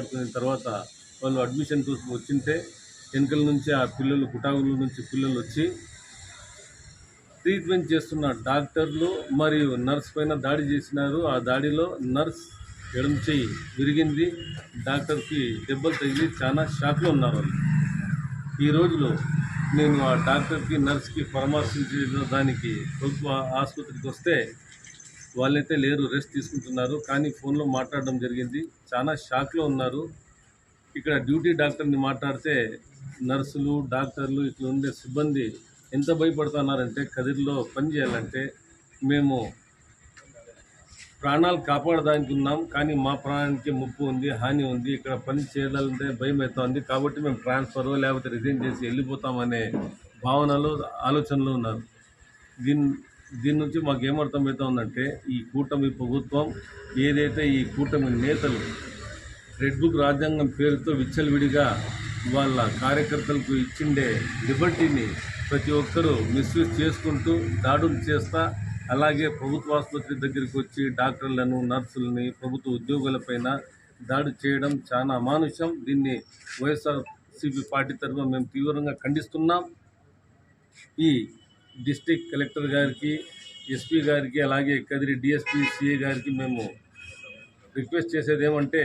మాట్లాడుకున్న తర్వాత వాళ్ళు అడ్మిషన్ కోసం వచ్చింటే వెనుకల నుంచి ఆ పిల్లలు కుటాగుల నుంచి పిల్లలు వచ్చి ట్రీట్మెంట్ చేస్తున్న డాక్టర్లు మరియు నర్స్ పైన దాడి చేసినారు. ఆ దాడిలో నర్స్ ఎడమ చేయి విరిగింది. డాక్టర్కి దెబ్బలు తగిలి చాలా షాక్లో ఉన్నారు వాళ్ళు. ఈ రోజులో నేను ఆ డాక్టర్కి నర్స్కి పరామర్శించిన దానికి ప్రభుత్వ ఆసుపత్రికి వస్తే వాళ్ళైతే లేరు రెస్ట్ తీసుకుంటున్నారు. కానీ ఫోన్లో మాట్లాడడం జరిగింది. చాలా షాక్లో ఉన్నారు. ఇక్కడ డ్యూటీ డాక్టర్ని మాట్లాడితే నర్సులు డాక్టర్లు ఇట్లా ఉండే సిబ్బంది ఎంత భయపడుతున్నారంటే కదిరిలో పని చేయాలంటే మేము ప్రాణాలు కాపాడడానికి ఉన్నాం. కానీ మా ప్రాణానికి ముప్పు ఉంది హాని ఉంది. ఇక్కడ పని చేయాలంటే భయం అవుతుంది కాబట్టి మేము ట్రాన్స్ఫర్ లేకపోతే రిజైన్ చేసి వెళ్ళిపోతామనే భావనలో ఆలోచనలో ఉన్నారు. దీని దీని నుంచి మాకు ఏమర్థమవుతుందంటే ఈ కూటమి ప్రభుత్వం ఏదైతే ఈ కూటమి నేతలు రెడ్ బుక్ రాజ్యాంగం పేరుతో విచ్చలవిడిగా వాళ్ళ కార్యకర్తలకు ఇచ్చిండే లిబర్టీని ప్రతి ఒక్కరూ మిస్యూజ్ చేసుకుంటూ దాడులు చేస్తా అలాగే ప్రభుత్వ ఆసుపత్రి దగ్గరికి వచ్చి డాక్టర్లను నర్సులని ప్రభుత్వ ఉద్యోగులపైన దాడి చేయడం చాలా అమానుషం. దీన్ని వైఎస్ఆర్సీపీ పార్టీ తరఫున మేము తీవ్రంగా ఖండిస్తున్నాం. ఈ డిస్టిక్ కలెక్టర్ గారికి ఎస్పీ గారికి అలాగే కదిరి డిఎస్పీ సిఏ గారికి మేము రిక్వెస్ట్ చేసేది ఏమంటే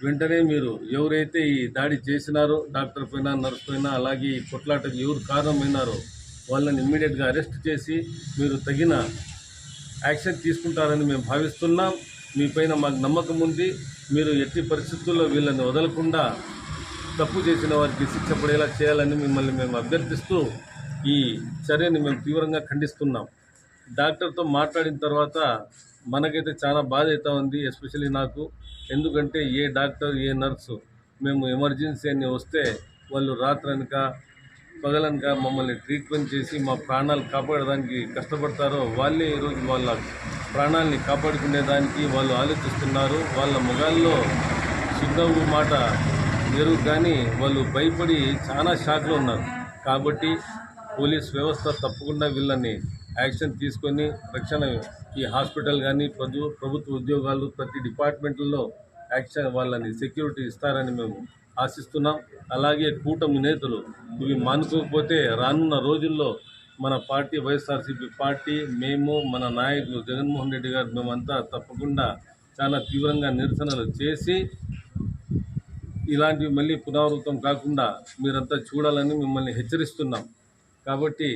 వెంటనే మీరు ఎవరైతే ఈ దాడి చేసినారో డాక్టర్ పైన నర్స్ పైన అలాగే ఈ కొట్లాటకు ఎవరు కారణమైనారో వాళ్ళని ఇమ్మీడియట్గా అరెస్ట్ చేసి మీరు తగిన యాక్షన్ తీసుకుంటారని మేము భావిస్తున్నాం. మీ పైన మాకు నమ్మకం ఉంది. మీరు ఎట్టి పరిస్థితుల్లో వీళ్ళని వదలకుండా తప్పు చేసిన వారికి శిక్ష పడేలా చేయాలని మిమ్మల్ని మేము అభ్యర్థిస్తూ ఈ చర్యని మేము తీవ్రంగా ఖండిస్తున్నాం. డాక్టర్తో మాట్లాడిన తర్వాత మనకైతే చాలా బాధ అవుతా ఉంది ఎస్పెషల్లీ నాకు. ఎందుకంటే ఏ డాక్టర్ ఏ నర్సు మేము ఎమర్జెన్సీ అని వస్తే వాళ్ళు రాత్రనక పగలనక మమ్మల్ని ట్రీట్మెంట్ చేసి మా ప్రాణాలు కాపాడడానికి కష్టపడతారో వాళ్ళే ఈరోజు వాళ్ళ ప్రాణాలని కాపాడుకునేదానికి వాళ్ళు ఆలోచిస్తున్నారు. వాళ్ళ ముఖాల్లో చిరునవ్వు మాట ఎరువు కానీ వాళ్ళు భయపడి చాలా షాక్లో ఉన్నారు. కాబట్టి పోలీస్ వ్యవస్థ తప్పకుండా వీళ్ళని యాక్షన్ తీసుకొని రక్షణ ఈ హాస్పిటల్ కానీ ప్రభు ప్రభుత్వ ఉద్యోగాలు ప్రతి డిపార్ట్మెంట్లో యాక్షన్ వాళ్ళని సెక్యూరిటీ ఇస్తారని మేము ఆశిస్తున్నాం. అలాగే కూటమి నేతలు ఇవి మానుకోకపోతే రానున్న రోజుల్లో మన పార్టీ వైఎస్ఆర్సీపీ పార్టీ మేము మన నాయకులు జగన్మోహన్ రెడ్డి గారు మేమంతా తప్పకుండా చాలా తీవ్రంగా నిరసనలు చేసి ఇలాంటివి మళ్ళీ పునరావృతం కాకుండా మీరంతా చూడాలని మిమ్మల్ని హెచ్చరిస్తున్నాం. కాబట్టి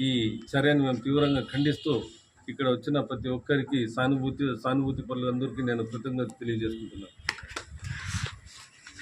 ఈ చర్యను మేము తీవ్రంగా ఖండిస్తూ ఇక్కడ వచ్చిన ప్రతి ఒక్కరికి సానుభూతి సానుభూతి పనులందరికీ నేను కృతజ్ఞత తెలియజేసుకుంటున్నాను.